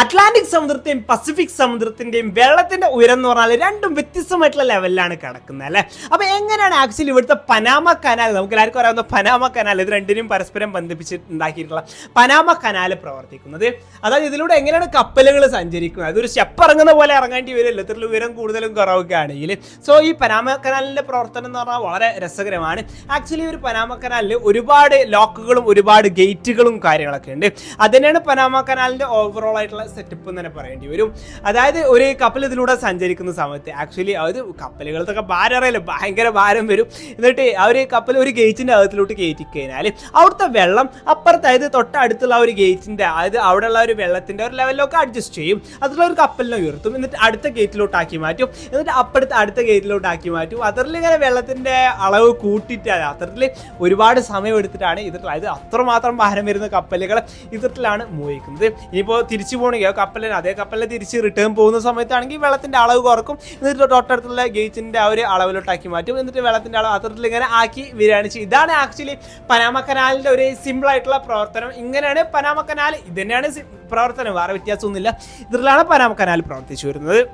Atlantic സമുദ്രത്തെയും Pacific സമുദ്രത്തിന്റെയും വെള്ളത്തിന്റെ ഉയരം എന്ന് പറഞ്ഞാൽ രണ്ടും വ്യത്യസ്തമായിട്ടുള്ള ലെവലിലാണ് കിടക്കുന്നത് അല്ലേ? അപ്പൊ എങ്ങനെയാണ് ആക്ച്വലി ഇവിടുത്തെ പനാമ കനാൽ നമുക്ക് എല്ലാവർക്കും അറിയാവുന്ന പനാമ കനാൽ ഇത് രണ്ടിനും പരസ്പരം ബന്ധിപ്പിച്ചിട്ടുണ്ടാക്കിയിട്ടുള്ള പനാമ കനാൽ പ്രവർത്തിക്കുന്നത്. അതായത് ഇതിലൂടെ എങ്ങനെയാണ് കപ്പലുകൾ സഞ്ചരിക്കുന്നത്? അതൊരു സ്റ്റെപ്പ് ഇറങ്ങുന്ന പോലെ ഇറങ്ങേണ്ടി വരില്ല ഇത്ര ഉയരം കൂടുതലും കുറവൊക്കെ ആണെങ്കിൽ. സോ ഈ പനാമ കനാലിന്റെ പ്രവർത്തനം എന്ന് പറഞ്ഞാൽ വളരെ രസകരമാണ്. ആക്ച്വലി ഒരു പനാമ കനാലിൽ ഒരുപാട് ലോക്കുകളും ഒരുപാട് ഗേറ്റുകളും കാര്യങ്ങളൊക്കെ ഉണ്ട്. അതുതന്നെയാണ് പനാമ കനാലിന്റെ ഓവറോൾ ആയിട്ടുള്ള സെറ്റപ്പ് എന്ന് തന്നെ പറയേണ്ടി വരും. അതായത് ഒരു കപ്പൽ ഇതിലൂടെ സഞ്ചരിക്കുന്ന സമയത്ത് ആക്ച്വലി അത് കപ്പലുകൾക്കൊക്കെ ഭാരം അറിയില്ല ഭയങ്കര ഭാരം വരും. എന്നിട്ട് ആ ഒരു കപ്പൽ ഒരു ഗേറ്റിന്റെ അകത്തിലോട്ട് കയറ്റി കഴിഞ്ഞാൽ അവിടുത്തെ വെള്ളം അപ്പുറത്ത് അതായത് തൊട്ടടുത്തുള്ള ഒരു ഗേറ്റിന്റെ അതായത് അവിടെയുള്ള ഒരു വെള്ളത്തിന്റെ ഒരു ലെവലിലൊക്കെ അഡ്ജസ്റ്റ് ചെയ്യും. അതിലുള്ള ഒരു കപ്പലിനെ ഉയർത്തും. എന്നിട്ട് അടുത്ത ഗേറ്റിലോട്ട് ആക്കി മാറ്റും. എന്നിട്ട് അപ്പുറത്ത് അടുത്ത ഗേറ്റിലോട്ട് ആക്കി മാറ്റും. അതിൽ ഇങ്ങനെ വെള്ളത്തിന്റെ അളവ് കൂട്ടിയിട്ട് അത്തരത്തിൽ ഒരുപാട് സമയം എടുത്തിട്ടാണ് ഇതിൽ അതായത് അത്രമാത്രം ഭാരം വരുന്ന കപ്പലുകൾ ഇതിലാണ് മോഹിക്കുന്നത് ഇനിയിപ്പോൾ തിരിച്ചു പോകണമെങ്കിൽ ആ കപ്പലിന് അതേ കപ്പലിൽ തിരിച്ച് റിട്ടേൺ പോകുന്ന സമയത്താണെങ്കിൽ വെള്ളത്തിന്റെ അളവ് കുറക്കും. എന്നിട്ട് തൊട്ടടുത്തുള്ള ഗേറ്റിന്റെ ആ ഒരു അളവിലോട്ടാക്കി മാറ്റും. എന്നിട്ട് വെള്ളത്തിന്റെ അളവ് അത്തരത്തിൽ ഇങ്ങനെ ആക്കി വരികയാണ് ഇതാണ് ആക്ച്വലി പനാമ കനാലിന്റെ ഒരു സിമ്പിൾ ആയിട്ടുള്ള പ്രവർത്തനം. ഇങ്ങനെയാണ് പനാമ കനാൽ. ഇത് തന്നെയാണ് പ്രവർത്തനം. വേറെ വ്യത്യാസമൊന്നുമില്ല. ഇതിലാണ് പനാമ കനാൽ പ്രവർത്തിച്ചു വരുന്നത്.